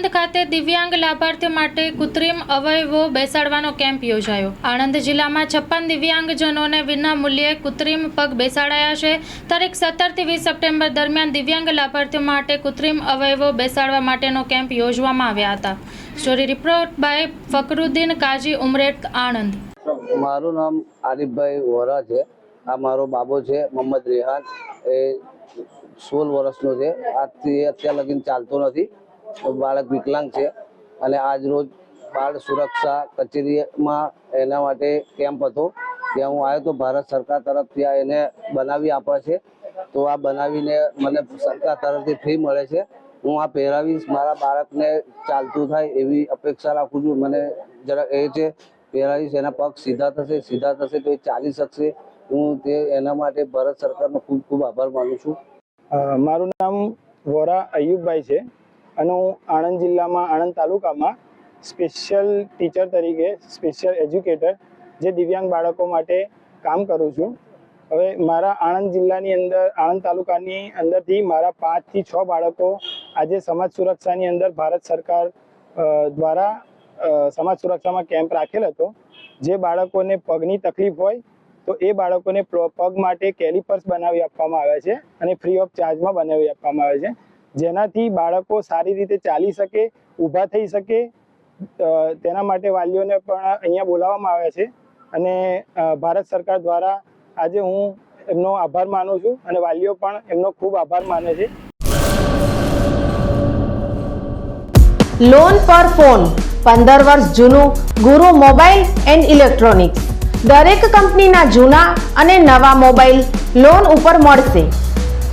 આણંદ ખાતે દિવ્યાંગ લાભાર્થીઓ માટે કૃત્રિમ અવયવો બેસાડવાનો કેમ્પ યોજાયો. આણંદ જિલ્લામાં છપ્પન દિવ્યાંગજનોને વિના મૂલ્યે કૃત્રિમ પગ બેસાડાયા છે. તારીખ સત્તરથી વીસ સપ્ટેમ્બર દરમિયાન દિવ્યાંગ લાભાર્થીઓ માટે કૃત્રિમ અવયવો બેસાડવા માટેનો કેમ્પ યોજવામાં આવ્યા હતા. Story report by Fakruddin Kazi Umreth Anand. મારું નામ આરિફભાઈ વોરા છે. આ મારો બાબો છે, મોહમ્મદ રેહાન. એ સોળ વર્ષનો છે. આજથી અત્યાર લગીન ચાલતો નથી. બાળક વિકલાંગ છે અને આજ રોજ બાળ સુરક્ષા કચેરીમાં એના માટે કેમ્પ હતો. ત્યાં હું આવ્યો તો ભારત સરકાર તરફથી આ એને બનાવી આપે છે. તો આ બનાવીને મને સરકાર તરફથી ફ્રી મળે છે. હું આ પહેરાવીશ, મારા બાળકને ચાલતું થાય એવી અપેક્ષા રાખું છું. મને જરા એ છે, પહેરાવીશ, એના પગ સીધા થશે સીધા થશે તો એ ચાલી શકશે. હું તે એના માટે ભારત સરકારનો ખૂબ ખૂબ આભાર માનું છું. મારું નામ વોરા અયુબભાઈ છે. અને હું આણંદ જિલ્લામાં, આણંદ તાલુકામાં સ્પેશિયલ ટીચર તરીકે સ્પેશિયલ એજ્યુકેટર જે દિવ્યાંગ બાળકો માટે કામ કરું છું. હવે મારા આણંદ જિલ્લાની અંદર, આણંદ તાલુકાની અંદરથી મારા પાંચથી છ બાળકો આજે સમાજ સુરક્ષાની અંદર ભારત સરકાર દ્વારા સમાજ સુરક્ષામાં કેમ્પ રાખેલ હતો. જે બાળકોને પગની તકલીફ હોય તો એ બાળકોને પગ માટે કેલિપર્સ બનાવી આપવામાં આવે છે અને ફ્રી ઓફ ચાર્જમાં બનાવી આપવામાં આવે છે. જેનાથી બાળકો સારી રીતે ચાલી શકે, ઊભા થઈ શકે. તેના માટે વાલીઓને પણ અહીંયા બોલાવવામાં આવે છે. અને ભારત સરકાર દ્વારા આજે હું એમનો આભાર માનું છું અને વાલીઓ પણ એમનો ખૂબ આભાર માને છે. લોન પર ફોન પંદર વર્ષ જૂનું, ગુરુ મોબાઈલ એન્ડ ઇલેક્ટ્રોનિક્સ. દરેક કંપનીના જૂના અને નવા મોબાઈલ લોન ઉપર મળશે.